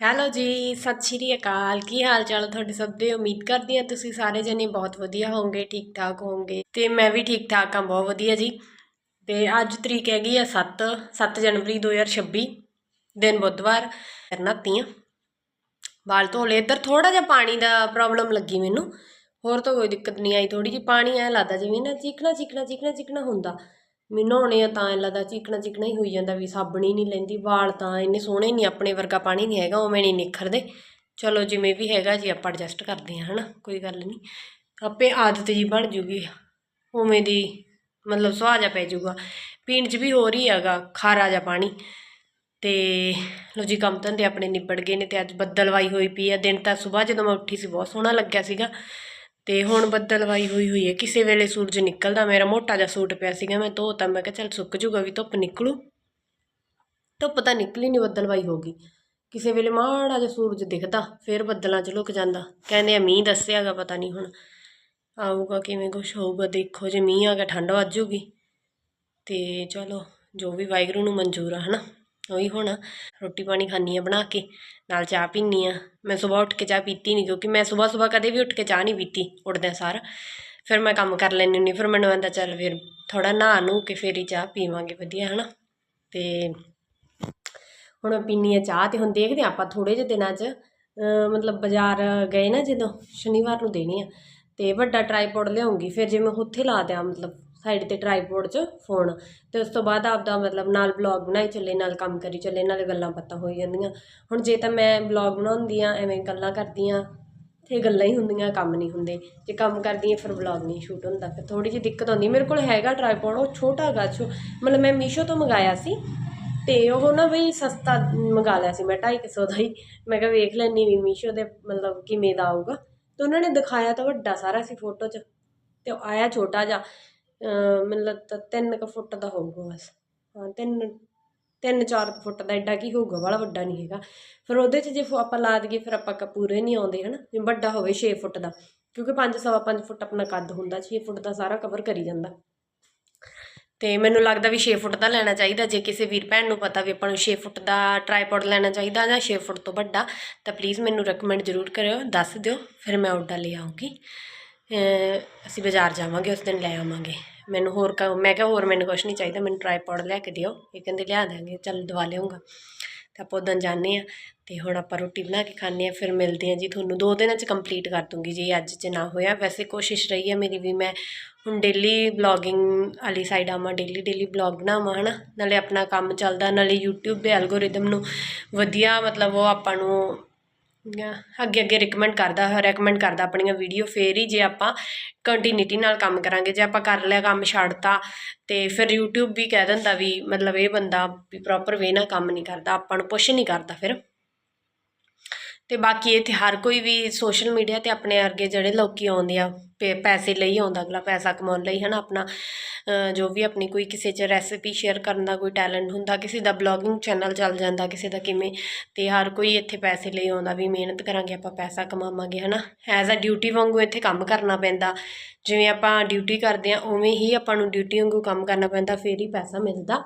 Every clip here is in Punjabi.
ਹੈਲੋ ਜੀ, ਸਤਿ ਸ਼੍ਰੀ ਅਕਾਲ। ਕੀ ਹਾਲ ਚਾਲ ਤੁਹਾਡੇ ਸਭ ਦੇ? ਉਮੀਦ ਕਰਦੀ ਹਾਂ ਤੁਸੀਂ ਸਾਰੇ ਜਣੇ ਬਹੁਤ ਵਧੀਆ ਹੋਵੋਗੇ ਠੀਕ ਠਾਕ ਹੋਵੋਗੇ ਤੇ ਮੈਂ ਵੀ ਠੀਕ ਠਾਕ ਹਾਂ, ਬਹੁਤ ਵਧੀਆ ਜੀ। ਤੇ ਅੱਜ ਤਰੀਕ ਹੈਗੀ ਆ 7 7 ਜਨਵਰੀ 2026 ਦਿਨ ਬੁੱਧਵਾਰ ਨਹਾਤੀ ਹਾਂ ਵਾਲ ਧੋ ਲਏ। ਇੱਧਰ ਥੋੜਾ ਜਿਹਾ ਪਾਣੀ ਦਾ ਪ੍ਰੋਬਲਮ ਲੱਗੀ ਮੈਨੂੰ। ਹੋਰ ਤਾਂ ਕੋਈ ਦਿੱਕਤ ਨਹੀਂ ਆਈ ਥੋੜੀ ਜਿਹੀ ਪਾਣੀ ਐ ਲੱਗਦਾ ਜਿਵੇਂ ਨਾ ਚੀਕਣਾ ਚੀਕਣਾ ਚੀਕਣਾ ਚੀਕਣਾ ਹੁੰਦਾ। ਮੈਨੂੰ ਨਹਾਉਣੇ ਆ ਤਾਂ ਐਂ ਲੱਗਦਾ ਚੀਕਣਾ ਚੀਕਣਾ ਹੀ ਹੋਈ ਜਾਂਦਾ ਵੀ ਸਾਬਣ ਹੀ ਨਹੀਂ ਲੈਂਦੀ, ਵਾਲ ਤਾਂ ਇੰਨੇ ਸੋਹਣੇ ਨਹੀਂ, ਆਪਣੇ ਵਰਗਾ ਪਾਣੀ ਨਹੀਂ ਹੈਗਾ, ਉਵੇਂ ਨਹੀਂ ਨਿਖਰਦੇ। ਚਲੋ ਜਿਵੇਂ ਵੀ ਹੈਗਾ ਜੀ ਆਪਾਂ ਐਡਜਸਟ ਕਰਦੇ ਹਾਂ, ਹਨਾ, ਕੋਈ ਗੱਲ ਨਹੀਂ। ਆਪੇ ਆਦਤ ਜੀ ਬਣ ਜੂਗੀ, ਉਵੇਂ ਦੀ ਮਤਲਬ ਸੁਆਹ ਜਾ ਪੈ ਜੂਗਾ। ਪੀਣ 'ਚ ਵੀ ਹੋ ਰਹੀ ਹੈਗਾ ਖਾਰਾ ਜਿਹਾ ਪਾਣੀ। ਤੇ ਲੋ ਜੀ ਕੰਮ ਧੰਦੇ ਆਪਣੇ ਨਿਬੜ ਗਏ ਨੇ ਤੇ ਅੱਜ ਬੱਦਲਵਾਈ ਹੋਈ ਪਈ ਆ, ਦਿਨ ਤਾਂ ਸਵੇਰ ਜਦੋਂ ਮੈਂ ਉੱਠੀ ਸੀ ਬਹੁਤ ਸੋਹਣਾ ਲੱਗਿਆ ਸੀਗਾ। ਤੇ ਹੁਣ ਬੱਦਲਵਾਈ ਹੋਈ ਹੋਈ ਹੈ। ਕਿਸੇ ਵੇਲੇ ਸੂਰਜ ਨਿਕਲਦਾ, ਮੇਰਾ ਮੋਟਾ ਜਿਹਾ ਸੂਟ ਪਿਆ ਸੀਗਾ, ਮੈਂ ਧੋਤਾ, ਮੈਂ ਕਿਹਾ ਚੱਲ ਸੁੱਕ ਜੂਗਾ, ਵੀ ਧੁੱਪ ਨਿਕਲੂ। ਧੁੱਪ ਤਾਂ ਨਿਕਲੀ ਨਹੀਂ ਬੱਦਲਵਾਈ ਹੋ ਗਈ। ਕਿਸੇ ਵੇਲੇ ਮਾੜਾ ਜਿਹਾ ਸੂਰਜ ਦਿਖਦਾ, ਫਿਰ ਬੱਦਲਾਂ 'ਚ ਲੁਕ ਜਾਂਦਾ। ਕਹਿੰਦੇ ਆ, ਮੀਂਹ ਦੱਸਿਆਗਾ ਪਤਾ ਨਹੀਂ ਹੁਣ। ਆਊਗਾ ਕਿਵੇਂ ਕੁਛ ਹੋਊਗਾ, ਦੇਖੋ ਜੇ ਮੀਂਹ ਆ ਗਿਆ, ਠੰਡ ਵੱਜੂਗੀ ਤੇ ਚਲੋ, ਜੋ ਵੀ ਵਾਹਿਗੁਰੂ ਨੂੰ ਮਨਜ਼ੂਰ ਆ, ਹਨਾ? ਉਹੀ ਹੁਣ ਰੋਟੀ ਪਾਣੀ ਖਾਣੀ ਆ ਬਣਾ ਕੇ, ਨਾਲ ਚਾਹ ਪੀਣੀ ਆ ਮੈਂ ਸਵੇਰ ਉੱਠ ਕੇ ਚਾਹ ਪੀਤੀ ਨਹੀਂ ਕਿਉਂਕਿ ਮੈਂ ਸਵੇਰ ਸਵੇਰ ਕਦੇ ਵੀ ਉੱਠ ਕੇ ਚਾਹ ਨਹੀਂ ਪੀਤੀ ਉੱਠਦਿਆਂ ਸਾਰ। ਫਿਰ ਮੈਂ ਕੰਮ ਕਰ ਲੈਂਦੀ ਹੁੰਦੀ, ਫਿਰ ਮੈਨੂੰ ਆਂਦਾ ਚੱਲ ਫਿਰ ਥੋੜਾ ਨਹਾ ਨੂੰ ਕੇ ਫੇਰ ਹੀ ਚਾਹ ਪੀਵਾਂਗੇ, ਵਧੀਆ ਹਨਾ। ਤੇ ਹੁਣ ਪੀਣੀ ਆ ਚਾਹ ਤੇ ਹੁਣ ਦੇਖਦੇ ਆਪਾਂ ਥੋੜੇ ਜਿਹੇ ਦਿਨਾਂ 'ਚ ਮਤਲਬ ਬਾਜ਼ਾਰ ਗਏ ਨਾ ਜਦੋਂ, ਸ਼ਨੀਵਾਰ ਨੂੰ ਦੇਣੀ ਆ। ਤੇ ਵੱਡਾ ਟਰਾਈਪੋਡ ਲਿਆਉਂਗੀ, ਫਿਰ ਜੇ ਮੈਂ ਉੱਥੇ ਲਾ ਦਿਆਂ ਮਤਲਬ ਸਾਈਡ ਤੇ ਟਰਾਈਪੋਡ 'ਚ ਫੋਨ। ਤੇ ਉਸ ਤੋਂ ਬਾਅਦ ਆਪਦਾ ਮਤਲਬ ਨਾਲ ਬਲੌਗ ਬਣਾਈ, ਚੱਲੇ ਨਾਲ ਕੰਮ ਕਰੀ, ਚੱਲੇ ਨਾਲ ਗੱਲਾਂ ਪਤਾ ਹੋਈ ਜਾਂਦੀਆਂ। ਹੁਣ ਜੇ ਤਾਂ ਮੈਂ ਬਲੌਗ ਬਣਾਉਂਦੀ ਆ ਐਵੇਂ ਗੱਲਾਂ ਕਰਦੀ ਆ ਤੇ ਗੱਲਾਂ ਹੀ ਹੁੰਦੀਆਂ, ਕੰਮ ਨਹੀਂ ਹੁੰਦੇ। ਜੇ ਕੰਮ ਕਰਦੀ ਆ ਫਿਰ ਬਲੌਗ ਨਹੀਂ ਸ਼ੂਟ ਹੁੰਦਾ। ਫਿਰ ਥੋੜੀ ਜਿਹੀ ਦਿੱਕਤ ਆਉਂਦੀ। ਮੇਰੇ ਕੋਲ ਹੈਗਾ ਟਰਾਈਪੋਡ ਉਹ ਛੋਟਾ ਗਾ, ਛੋ, ਮਤਲਬ ਮੈਂ ਮੀਸ਼ੋ ਤੋਂ ਮੰਗਾਇਆ ਸੀ। ਤੇ ਉਹ ਨਾ ਬਈ ਸਸਤਾ ਮੰਗਾ ਲਿਆ ਸੀ ਮੈਂ 250 ਦਾ ਹੀ। ਮੈਂ ਕਿਹਾ ਵੇਖ ਲੈਣੀ ਵੀ ਮੀਸ਼ੋ ਦੇ ਮਤਲਬ ਕਿਵੇਂ ਦਾ ਆਊਗਾ। ਤੇ ਉਹਨਾਂ ਨੇ ਦਿਖਾਇਆ ਤਾਂ ਵੱਡਾ ਸਾਰਾ ਸੀ ਫੋਟੋ 'ਚ। ਤੇ ਉਹ ਆਇਆ ਛੋਟਾ ਜਿਹਾ। ਮੈਨੂੰ ਲੱਗਦਾ ਤਿੰਨ ਕੁ ਫੁੱਟ ਦਾ ਹੋਊਗਾ ਬਸ। ਹਾਂ, ਤਿੰਨ ਤਿੰਨ ਚਾਰ ਕੁ ਫੁੱਟ ਦਾ ਐਡਾ ਕੀ ਹੋਊਗਾ, ਵਾਲਾ ਵੱਡਾ ਨਹੀਂ ਹੈਗਾ। ਫਿਰ ਉਹਦੇ 'ਚ ਜੇ ਫ, ਆਪਾਂ ਲਾ ਦਈਏ, ਫਿਰ ਆਪਾਂ ਕ ਨਹੀਂ ਆਉਂਦੇ, ਹਨਾ? ਜੇ ਵੱਡਾ ਹੋਵੇ 6 ਫੁੱਟ ਦਾ। ਕਿਉਂਕਿ 5 ਸਵਾ 5 ਫੁੱਟ ਆਪਣਾ ਕੱਦ ਹੁੰਦਾ 6 ਫੁੱਟ ਦਾ ਸਾਰਾ ਕਵਰ ਕਰੀ ਜਾਂਦਾ। ਤੇ ਮੈਨੂੰ ਲੱਗਦਾ ਵੀ 6 ਫੁੱਟ ਦਾ ਲੈਣਾ ਚਾਹੀਦਾ। ਜੇ ਕਿਸੇ ਵੀਰ ਭੈਣ ਨੂੰ ਪਤਾ ਵੀ ਆਪਾਂ ਨੂੰ 6 ਫੁੱਟ ਦਾ ਟਰਾਈਪੋਡ ਲੈਣਾ ਚਾਹੀਦਾ ਜਾਂ 6 ਫੁੱਟ ਤੋਂ ਵੱਡਾ, ਤਾਂ ਪਲੀਜ਼ ਮੈਨੂੰ ਰეკਮੈਂਡ ਜ਼ਰੂਰ ਕਰਿਓ, ਦੱਸ ਦਿਓ, ਫਿਰ ਮੈਂ ਆਰਡਰ ਲੈ ਆਉਂਗੀ ਅਸੀਂ ਬਾਜ਼ਾਰ ਜਾਵਾਂਗੇ, ਉਸ ਦਿਨ ਲੈ ਆਵਾਂਗੇ। ਮੈਨੂੰ ਹੋਰ ਕ ਮੈਂ ਕਿਹਾ ਹੋਰ ਮੈਨੂੰ ਕੁਛ ਨਹੀਂ ਚਾਹੀਦਾ, ਮੈਨੂੰ ਟਰਾਈਪੋਡ ਲਿਆ ਕੇ ਦਿਓ। ਇਹ ਕਹਿੰਦੇ ਲਿਆ ਦਾਂਗੇ ਚੱਲ ਦਵਾ ਲਿਆਉਂਗਾ। ਤਾਂ ਆਪਾਂ ਉੱਦਣ ਜਾਂਦੇ ਹਾਂ ਅਤੇ ਹੁਣ ਆਪਾਂ ਰੋਟੀ ਬਣਾ ਕੇ ਖਾਂਦੇ ਹਾਂ, ਫਿਰ ਮਿਲਦੇ ਹਾਂ ਜੀ ਤੁਹਾਨੂੰ। ਦੋ ਦਿਨਾਂ 'ਚ ਕੰਪਲੀਟ ਕਰ ਦੂੰਗੀ ਜੀ, ਅੱਜ 'ਚ ਨਾ ਹੋਇਆ। ਵੈਸੇ ਕੋਸ਼ਿਸ਼ ਰਹੀ ਹੈ ਮੇਰੀ ਵੀ ਮੈਂ ਹੁਣ ਡੇਲੀ ਬਲੌਗਿੰਗ ਵਾਲੀ ਸਾਈਡ ਆਵਾਂ ਡੇਲੀ ਡੇਲੀ ਬਲੌਗ ਬਣਾਵਾਂ, ਹਨਾ? ਨਾਲੇ ਆਪਣਾ ਕੰਮ ਚੱਲਦਾ, ਨਾਲੇ YouTube ਦੇ ਐਲਗੋਰਿਦਮ ਨੂੰ ਵਧੀਆ ਮਤਲਬ ਉਹ ਆਪਾਂ ਨੂੰ ਅੱਗੇ ਅੱਗੇ ਰਿਕਮੈਂਡ ਕਰਦਾ ਰეკਮੈਂਡ ਕਰਦਾ ਆਪਣੀਆਂ ਵੀਡੀਓ ਫੇਰ ਹੀ ਜੇ ਆਪਾਂ ਕੰਟੀਨਿਊਟੀ ਨਾਲ ਕੰਮ ਕਰਾਂਗੇ, ਜੇ ਆਪਾਂ ਕਰ ਲਿਆ ਕੰਮ ਛੱਡਤਾ, ਤੇ ਫਿਰ YouTube ਵੀ ਕਹਿ ਦਿੰਦਾ ਵੀ ਮਤਲਬ ਇਹ ਬੰਦਾ ਵੀ ਪ੍ਰੋਪਰ ਵੇ ਨਾਲ ਕੰਮ ਨਹੀਂ ਕਰਦਾ, ਆਪਾਂ ਨੂੰ ਪੁਸ਼ ਨਹੀਂ ਕਰਦਾ ਫਿਰ। ਤੇ ਬਾਕੀ ਇੱਥੇ ਹਰ ਕੋਈ ਵੀ ਸੋਸ਼ਲ ਮੀਡੀਆ ਤੇ ਆਪਣੇ ਵਰਗੇ ਜਿਹੜੇ ਲੋਕੀ ਆਉਂਦੇ ਆ ਪੇ, ਪੈਸੇ ਲਈ ਆਉਂਦਾ, ਅਗਲਾ ਪੈਸਾ ਕਮਾਉਣ ਲਈ, ਹਨਾ, ਆਪਣਾ ਜੋ ਵੀ ਆਪਣੀ ਕੋਈ ਕਿਸੇ 'ਚ ਰੈਸਿਪੀ ਸ਼ੇਅਰ ਕਰਨ ਦਾ ਕੋਈ ਟੈਲੈਂਟ ਹੁੰਦਾ, ਕਿਸੇ ਦਾ ਬਲੌਗਿੰਗ ਚੈਨਲ ਚੱਲ ਜਾਂਦਾ, ਕਿਸੇ ਦਾ ਕਿਵੇਂ, ਤੇ ਹਰ ਕੋਈ ਇੱਥੇ ਪੈਸੇ ਲਈ ਆਉਂਦਾ, ਵੀ ਮਿਹਨਤ ਕਰਾਂਗੇ, ਆਪਾਂ ਪੈਸਾ ਕਮਾਵਾਂਗੇ, ਹਨਾ। ਐਜ਼ ਅ ਡਿਊਟੀ ਵਾਂਗੂ ਇੱਥੇ ਕੰਮ ਕਰਨਾ ਪੈਂਦਾ। ਜਿਵੇਂ ਆਪਾਂ ਡਿਊਟੀ ਕਰਦੇ ਆ ਉਵੇਂ ਹੀ ਆਪਾਂ ਨੂੰ ਡਿਊਟੀ ਵਾਂਗੂ ਕੰਮ ਕਰਨਾ ਪੈਂਦਾ, ਫੇਰ ਹੀ ਪੈਸਾ ਮਿਲਦਾ।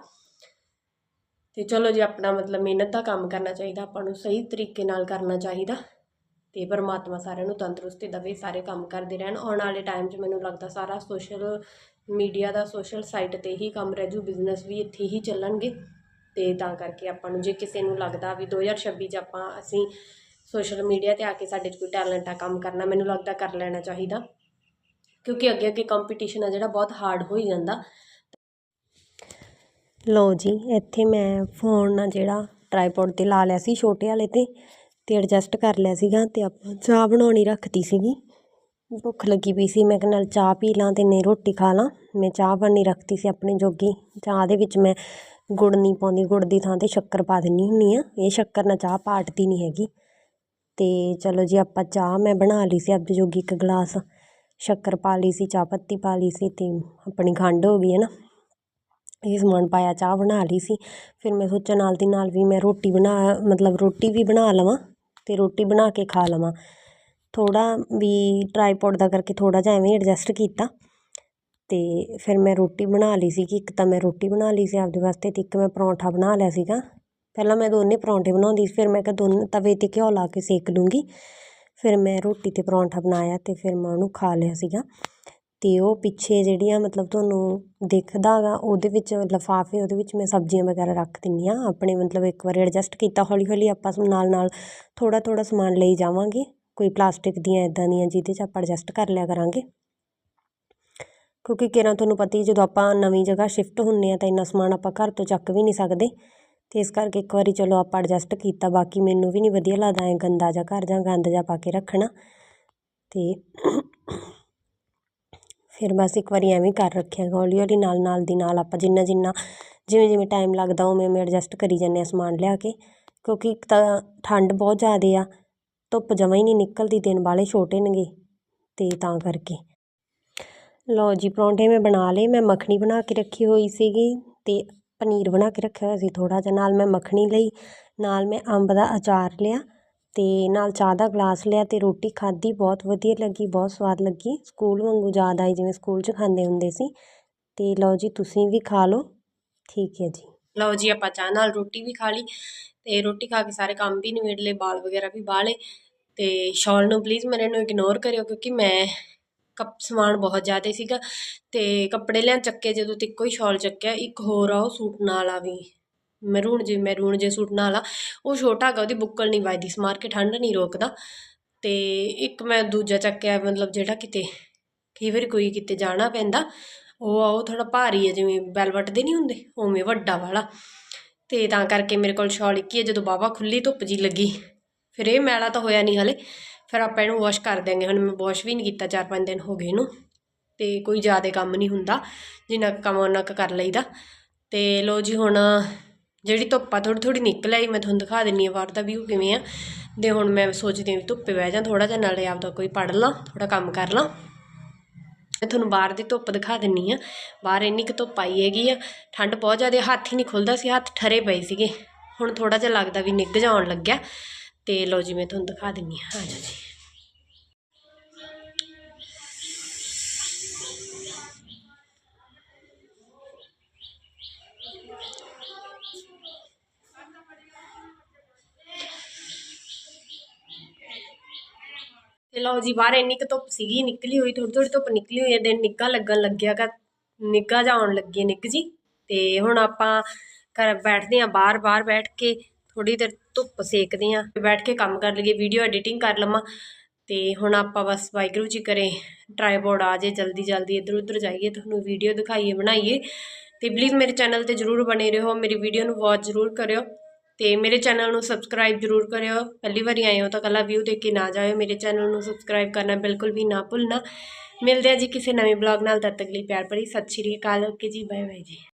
ਤੇ ਚਲੋ ਜੀ, ਆਪਣਾ ਮਤਲਬ ਮਿਹਨਤ ਦਾ ਕੰਮ ਕਰਨਾ ਚਾਹੀਦਾ, ਆਪਾਂ ਨੂੰ ਸਹੀ ਤਰੀਕੇ ਨਾਲ ਕਰਨਾ ਚਾਹੀਦਾ। ਅਤੇ ਪਰਮਾਤਮਾ ਸਾਰਿਆਂ ਨੂੰ ਤੰਦਰੁਸਤੀ ਦੇਵੇ, ਸਾਰੇ ਕੰਮ ਕਰਦੇ ਰਹਿਣ। ਆਉਣ ਵਾਲੇ ਟਾਈਮ 'ਚ ਮੈਨੂੰ ਲੱਗਦਾ ਸਾਰਾ ਸੋਸ਼ਲ ਮੀਡੀਆ ਦਾ ਸੋਸ਼ਲ ਸਾਈਟ ਤੇ ਹੀ ਕੰਮ ਰਹਿ ਜੂ ਬਿਜ਼ਨਸ ਵੀ ਇੱਥੇ ਹੀ ਚੱਲਣਗੇ। ਅਤੇ ਤਾਂ ਕਰਕੇ ਆਪਾਂ ਨੂੰ ਜੇ ਕਿਸੇ ਨੂੰ ਲੱਗਦਾ ਵੀ 2026 'ਚ ਆਪਾਂ, ਅਸੀਂ ਸੋਸ਼ਲ ਮੀਡੀਆ ਤੇ ਆ ਕੇ ਸਾਡੇ 'ਚ ਕੋਈ ਟੈਲੈਂਟ ਆ ਕੰਮ ਕਰਨਾ, ਮੈਨੂੰ ਲੱਗਦਾ ਕਰ ਲੈਣਾ ਚਾਹੀਦਾ। ਕਿਉਂਕਿ ਅੱਗੇ ਅੱਗੇ ਕੰਪੀਟੀਸ਼ਨ ਆ ਜਿਹੜਾ ਬਹੁਤ ਹਾਰਡ ਹੋਈ ਜਾਂਦਾ। ਲਓ ਜੀ, ਇੱਥੇ ਮੈਂ ਫੋਨ ਆ ਜਿਹੜਾ ਟਰਾਈਪੋਡ ਤੇ ਲਾ ਲਿਆ ਸੀ ਛੋਟੇ ਵਾਲੇ ਤੇ। ਅਤੇ ਐਡਜਸਟ ਕਰ ਲਿਆ ਸੀਗਾ ਅਤੇ ਆਪਾਂ ਚਾਹ ਬਣਾਉਣੀ ਰੱਖਤੀ ਸੀਗੀ। ਭੁੱਖ ਲੱਗੀ ਪਈ ਸੀ, ਮੈਂ ਕਿਹਾ ਨਾਲ ਚਾਹ ਪੀ ਲਾਂ ਅਤੇ ਨਹੀਂ ਰੋਟੀ ਖਾ ਲਾਂ। ਮੈਂ ਚਾਹ ਬਣਨੀ ਰੱਖਤੀ ਸੀ ਆਪਣੇ ਜੋਗੀ। ਚਾਹ ਦੇ ਵਿੱਚ ਮੈਂ ਗੁੜ ਨਹੀਂ ਪਾਉਂਦੀ, ਗੁੜ ਦੀ ਥਾਂ ਤੇ ਸ਼ੱਕਰ ਪਾ ਦਿੰਦੀ ਹੁੰਦੀ ਆ। ਇਹ ਸ਼ੱਕਰ ਨਾਲ ਚਾਹ ਪਾਟਦੀ ਨਹੀਂ ਹੈਗੀ। ਅਤੇ ਚਲੋ ਜੀ ਆਪਾਂ ਚਾਹ ਮੈਂ ਬਣਾ ਲਈ ਸੀ ਆਪਣੇ ਜੋਗੀ ਇੱਕ ਗਲਾਸ। ਸ਼ੱਕਰ ਪਾ ਲਈ ਸੀ, ਚਾਹ ਪੱਤੀ ਪਾ ਲਈ ਸੀ ਅਤੇ ਆਪਣੀ ਖੰਡ ਹੋ ਗਈ ਹੈ ਨਾ। ਇਹ ਸਮਾਨ ਪਾਇਆ, ਚਾਹ ਬਣਾ ਲਈ ਸੀ। ਫਿਰ ਮੈਂ ਸੋਚਿਆ ਨਾਲ ਦੀ ਨਾਲ ਵੀ ਮੈਂ ਰੋਟੀ ਬਣਾ, ਮਤਲਬ ਰੋਟੀ ਵੀ ਬਣਾ ਲਵਾਂ। ਅਤੇ ਰੋਟੀ ਬਣਾ ਕੇ ਖਾ ਲਵਾਂ। ਥੋੜ੍ਹਾ ਵੀ ਟਰਾਈਪੋਡ ਦਾ ਕਰਕੇ ਥੋੜ੍ਹਾ ਜਿਹਾ ਐਵੇਂ ਐਡਜਸਟ ਕੀਤਾ ਅਤੇ ਫਿਰ ਮੈਂ ਰੋਟੀ ਬਣਾ ਲਈ ਸੀਗੀ। ਇੱਕ ਤਾਂ ਮੈਂ ਰੋਟੀ ਬਣਾ ਲਈ ਸੀ ਆਪਦੇ ਵਾਸਤੇ ਅਤੇ ਇੱਕ ਮੈਂ ਪਰੌਂਠਾ ਬਣਾ ਲਿਆ ਸੀਗਾ। ਪਹਿਲਾਂ ਮੈਂ ਦੋਨੇ ਪਰੌਂਠੇ ਬਣਾਉਂਦੀ ਸੀ, ਫਿਰ ਮੈਂ ਕਿਹਾ ਦੋਨੇ ਤਵੇ 'ਤੇ ਘਿਓ ਲਾ ਕੇ ਸੇਕ ਲੂੰਗੀ। ਫਿਰ ਮੈਂ ਰੋਟੀ 'ਤੇ ਪਰੌਂਠਾ ਬਣਾਇਆ ਅਤੇ ਫਿਰ ਮੈਂ ਉਹਨੂੰ ਖਾ ਲਿਆ ਸੀਗਾ। ਅਤੇ ਉਹ ਪਿੱਛੇ ਜਿਹੜੀਆਂ ਮਤਲਬ ਤੁਹਾਨੂੰ ਦਿਖਦਾ ਗਾ, ਉਹਦੇ ਵਿੱਚ ਲਿਫਾਫੇ, ਉਹਦੇ ਵਿੱਚ ਮੈਂ ਸਬਜ਼ੀਆਂ ਵਗੈਰਾ ਰੱਖ ਦਿੰਦੀ ਹਾਂ ਆਪਣੇ ਮਤਲਬ ਇੱਕ ਵਾਰੀ ਐਡਜਸਟ ਕੀਤਾ ਹੌਲੀ ਹੌਲੀ ਆਪਾਂ ਨਾਲ ਨਾਲ ਥੋੜ੍ਹਾ ਥੋੜ੍ਹਾ ਸਮਾਨ ਲਈ ਜਾਵਾਂਗੇ। ਕੋਈ ਪਲਾਸਟਿਕ ਦੀਆਂ ਇੱਦਾਂ ਦੀਆਂ ਜਿਹਦੇ 'ਚ ਆਪਾਂ ਐਡਜਸਟ ਕਰ ਲਿਆ ਕਰਾਂਗੇ। ਕਿਉਂਕਿ ਕਿਰਾਂ ਤੁਹਾਨੂੰ ਪਤਾ ਹੀ ਜਦੋਂ ਆਪਾਂ ਨਵੀਂ ਜਗ੍ਹਾ ਸ਼ਿਫਟ ਹੁੰਦੇ ਹਾਂ ਤਾਂ ਇੰਨਾ ਸਮਾਨ ਆਪਾਂ ਘਰ ਤੋਂ ਚੱਕ ਵੀ ਨਹੀਂ ਸਕਦੇ। ਅਤੇ ਇਸ ਕਰਕੇ ਇੱਕ ਵਾਰੀ ਚਲੋ ਆਪਾਂ ਐਡਜਸਟ ਕੀਤਾ, ਬਾਕੀ ਮੈਨੂੰ ਵੀ ਨਹੀਂ ਵਧੀਆ ਲੱਗਦਾ ਐਂ ਗੰਦਾ ਜਿਹਾ ਘਰ ਜਾਂ ਗੰਦ ਜਿਹਾ ਪਾ ਕੇ ਰੱਖਣਾ। ਅਤੇ ਫਿਰ ਬਸ ਇੱਕ ਵਾਰੀ ਐਵੇਂ ਕਰ ਰੱਖਿਆ ਹੌਲੀ ਹੌਲੀ ਨਾਲ ਨਾਲ ਦੀ ਨਾਲ ਆਪਾਂ ਜਿੰਨਾ ਜਿੰਨਾ ਜਿਵੇਂ ਜਿਵੇਂ ਟਾਈਮ ਲੱਗਦਾ ਉਵੇਂ ਉਵੇਂ ਐਡਜਸਟ ਕਰੀ ਜਾਂਦੇ ਹਾਂ ਸਮਾਨ ਲਿਆ ਕੇ, ਕਿਉਂਕਿ ਇੱਕ ਤਾਂ ਠੰਡ ਬਹੁਤ ਜ਼ਿਆਦਾ ਆ, ਧੁੱਪ ਜਮਾਂ ਹੀ ਨਹੀਂ ਨਿਕਲਦੀ, ਦਿਨ ਵਾਲੇ ਛੋਟੇ ਨੇਗੇ ਅਤੇ ਤਾਂ ਕਰਕੇ। ਲਓ ਜੀ, ਪਰੌਂਠੇ ਮੈਂ ਬਣਾ ਲਏ, ਮੈਂ ਮੱਖਣੀ ਬਣਾ ਕੇ ਰੱਖੀ ਹੋਈ ਸੀਗੀ ਅਤੇ ਪਨੀਰ ਬਣਾ ਕੇ ਰੱਖਿਆ ਹੋਇਆ ਸੀ ਥੋੜ੍ਹਾ ਜਿਹਾ, ਨਾਲ ਮੈਂ ਮੱਖਣੀ ਲਈ, ਨਾਲ ਮੈਂ ਅੰਬ ਦਾ ਅਚਾਰ ਲਿਆ ਅਤੇ ਨਾਲ ਚਾਹ ਦਾ ਗਲਾਸ ਲਿਆ ਅਤੇ ਰੋਟੀ ਖਾਧੀ, ਬਹੁਤ ਵਧੀਆ ਲੱਗੀ, ਬਹੁਤ ਸਵਾਦ ਲੱਗੀ। ਸਕੂਲ ਵਾਂਗੂ ਯਾਦ ਆਈ, ਜਿਵੇਂ ਸਕੂਲ 'ਚ ਖਾਂਦੇ ਹੁੰਦੇ ਸੀ। ਅਤੇ ਲਓ ਜੀ, ਤੁਸੀਂ ਵੀ ਖਾ ਲਓ। ਠੀਕ ਹੈ ਜੀ। ਲਓ ਜੀ, ਆਪਾਂ ਚਾਹ ਨਾਲ ਰੋਟੀ ਵੀ ਖਾ ਲਈ ਅਤੇ ਰੋਟੀ ਖਾ ਕੇ ਸਾਰੇ ਕੰਮ ਵੀ ਨਿਬੇੜ ਲਏ, ਬਾਲ ਵਗੈਰਾ ਵੀ ਬਾਹ ਲਏ। ਅਤੇ ਸ਼ਾਲ ਨੂੰ ਪਲੀਜ਼ ਮੇਰੇ ਨੂੰ ਇਗਨੋਰ ਕਰਿਓ, ਕਿਉਂਕਿ ਮੈਂ ਕੱਪ ਸਮਾਨ ਬਹੁਤ ਜ਼ਿਆਦਾ ਸੀਗਾ। ਅਤੇ ਕੱਪੜੇ ਲਿਆਂ ਚੱਕੇ, ਜਦੋਂ ਤੇ ਇੱਕੋ ਹੀ ਸ਼ਾਲ ਚੱਕਿਆ, ਇੱਕ ਹੋਰ ਆ, ਉਹ ਸੂਟ ਨਾਲ ਆ ਵੀ। ਮਰੂਨ ਜੇ ਮੈਰੂਨ ਜੇ ਸੂਟ ਨਾਲ ਆ, ਉਹ ਛੋਟਾ ਹੈਗਾ, ਉਹਦੀ ਬੁੱਕਲ ਨਹੀਂ ਵੱਜਦੀ ਸਮਾਰ ਕੇ ਠੰਡ ਨਹੀਂ ਰੋਕਦਾ। ਤੇ ਇੱਕ ਮੈਂ ਦੂਜਾ ਚੱਕਿਆ, ਮਤਲਬ ਜਿਹੜਾ ਕਿਤੇ, ਕਈ ਵਾਰੀ ਕੋਈ ਕਿਤੇ ਜਾਣਾ ਪੈਂਦਾ, ਉਹ ਆ, ਉਹ ਥੋੜਾ ਭਾਰੀ ਹੈ ਜਿਵੇਂ ਵੈਲਵਟ ਦੇ ਨਹੀਂ ਹੁੰਦੇ, ਉਵੇਂ ਵੱਡਾ ਵਾਲਾ। ਤੇ ਤਾਂ ਕਰਕੇ ਮੇਰੇ ਕੋਲ ਸ਼ਾਲ ਇੱਕ ਹੀ ਹੈ ਜਦੋਂ ਬਾਵਾ ਖੁੱਲੀ ਧੁੱਪ ਜੀ ਲੱਗੀ, ਫਿਰ ਇਹ ਮੈਲਾ ਤਾਂ ਹੋਇਆ ਨਹੀਂ ਹਲੇ, ਫਿਰ ਆਪਾਂ ਇਹਨੂੰ ਵਾਸ਼ ਕਰ ਦਿਆਂਗੇ, ਹੁਣ ਮੈਂ ਵਾਸ਼ ਵੀ ਨਹੀਂ ਕੀਤਾ, ਚਾਰ ਪੰਜ ਦਿਨ ਹੋ ਗਏ ਇਹਨੂੰ। ਤੇ ਕੋਈ ਜ਼ਿਆਦਾ ਕੰਮ ਨਹੀਂ ਹੁੰਦਾ, ਜਿੰਨਾ ਕੁ ਕੰਮ ਉਹਨਾਂ ਕੁ ਕਰ ਲਈਦਾ। ਤੇ ਲੋ ਜੀ ਹੁਣ ਜਿਹੜੀ ਧੁੱਪ ਆ ਥੋੜੀ ਥੋੜੀ ਨਿਕਲ ਆਈ, ਮੈਂ ਤੁਹਾਨੂੰ ਦਿਖਾ ਦਿੰਨੀ ਆ ਬਾਹਰ ਦਾ ਵਿਊ ਕਿਵੇਂ ਆ। ਦੇ ਹੁਣ ਮੈਂ ਸੋਚਦੀ ਹਾਂ ਵੀ ਧੁੱਪੇ ਬਹਿ ਜਾ ਥੋੜਾ ਜਿਹਾ, ਨਾਲੇ ਆਪਦਾ ਕੋਈ ਪੜ ਲਾਂ ਥੋੜਾ ਕੰਮ ਕਰ ਲਾਂ। ਮੈਂ ਤੁਹਾਨੂੰ ਬਾਹਰ ਦੀ ਧੁੱਪ ਦਿਖਾ ਦਿੰਨੀ ਆ। ਬਾਹਰ ਇੰਨੀ ਕੁ ਧੁੱਪ ਆਈ ਹੈਗੀ ਆ, ਠੰਡ ਬਹੁਤ ਜ਼ਿਆਦਾ, ਹੱਥ ਹੀ ਨਹੀਂ ਖੁੱਲਦਾ ਸੀ, ਹੱਥ ਠਰੇ ਪਏ ਸੀਗੇ। ਹੁਣ ਥੋੜਾ ਜਿਹਾ ਲੱਗਦਾ ਵੀ ਨਿੱਘ ਜਾਉਣ ਲੱਗਿਆ। ਤੇ ਲੋ ਜੀ, ਮੈਂ ਤੁਹਾਨੂੰ ਦਿਖਾ ਦਿੰਨੀ ਆ। ਆ ਜਾਓ ਜੀ। ਤੇ ਲਓ ਜੀ, ਬਾਹਰ ਇੰਨੀ ਕੁ ਧੁੱਪ ਸੀਗੀ, ਨਿਕਲੀ ਹੋਈ ਥੋੜੀ ਥੋੜੀ ਧੁੱਪ ਨਿਕਲੀ ਹੋਈ ਹੈ, ਦਿਨ ਨਿੱਘਾ ਲੱਗਣ ਲੱਗਿਆ ਕਾ ਨਿੱਘਾ ਜਿਹਾ ਆਉਣ ਲੱਗੀ ਹੈ ਨਿੱਘ ਜੀ। ਤੇ ਹੁਣ ਆਪਾਂ ਘਰ ਬੈਠਦੇ ਹਾਂ, ਬਾਹਰ ਬਾਹਰ ਬੈਠ ਕੇ ਥੋੜੀ ਦੇਰ ਧੁੱਪ ਸੇਕਦੇ ਹਾਂ, ਬੈਠ ਕੇ ਕੰਮ ਕਰ ਲਈਏ ਵੀਡੀਓ ਐਡੀਟਿੰਗ ਕਰ ਲਵਾਂ। ਤੇ ਹੁਣ ਆਪਾਂ ਬਸ ਵਾਹਿਗੁਰੂ ਜੀ ਕਰੇ ਟਰਾਈਪੋਡ ਆ ਜੇ ਜਲਦੀ ਜਲਦੀ ਇੱਧਰ ਉੱਧਰ ਜਾਈਏ, ਤੁਹਾਨੂੰ ਵੀਡੀਓ ਦਿਖਾਈਏ, ਬਣਾਈਏ। ਤੇ ਪਲੀਜ਼ ਮੇਰੇ ਚੈਨਲ ਤੇ ਜਰੂਰ ਬਣੇ ਰਹੋ, ਮੇਰੀ ਵੀਡੀਓ ਨੂੰ ਵਾਚ ਜ਼ਰੂਰ ਕਰਿਓ। ਤੇ ਮੇਰੇ ਚੈਨਲ ਨੂੰ ਸਬਸਕ੍ਰਾਈਬ ਜ਼ਰੂਰ ਕਰਿਓ। ਪਹਿਲੀ ਵਾਰੀ ਆਏ ਹੋ ਤਾਂ ਕੱਲਾ ਵਿਊ ਦੇਖ ਕੇ ਨਾ ਜਾਇਓ। ਮੇਰੇ ਚੈਨਲ ਨੂੰ ਸਬਸਕ੍ਰਾਈਬ ਕਰਨਾ ਬਿਲਕੁਲ ਵੀ ਨਾ ਭੁੱਲਣਾ। ਮਿਲਦੇ ਆ ਜੀ ਕਿਸੇ ਨਵੇਂ ਬਲੌਗ ਨਾਲ। ਤਦ ਤੱਕ ਲਈ ਪਿਆਰ ਭਰੀ ਸਤਿ ਸ਼੍ਰੀ ਅਕਾਲ। ਓਕੇ ਜੀ ਬਾਏ ਬਾਏ ਜੀ।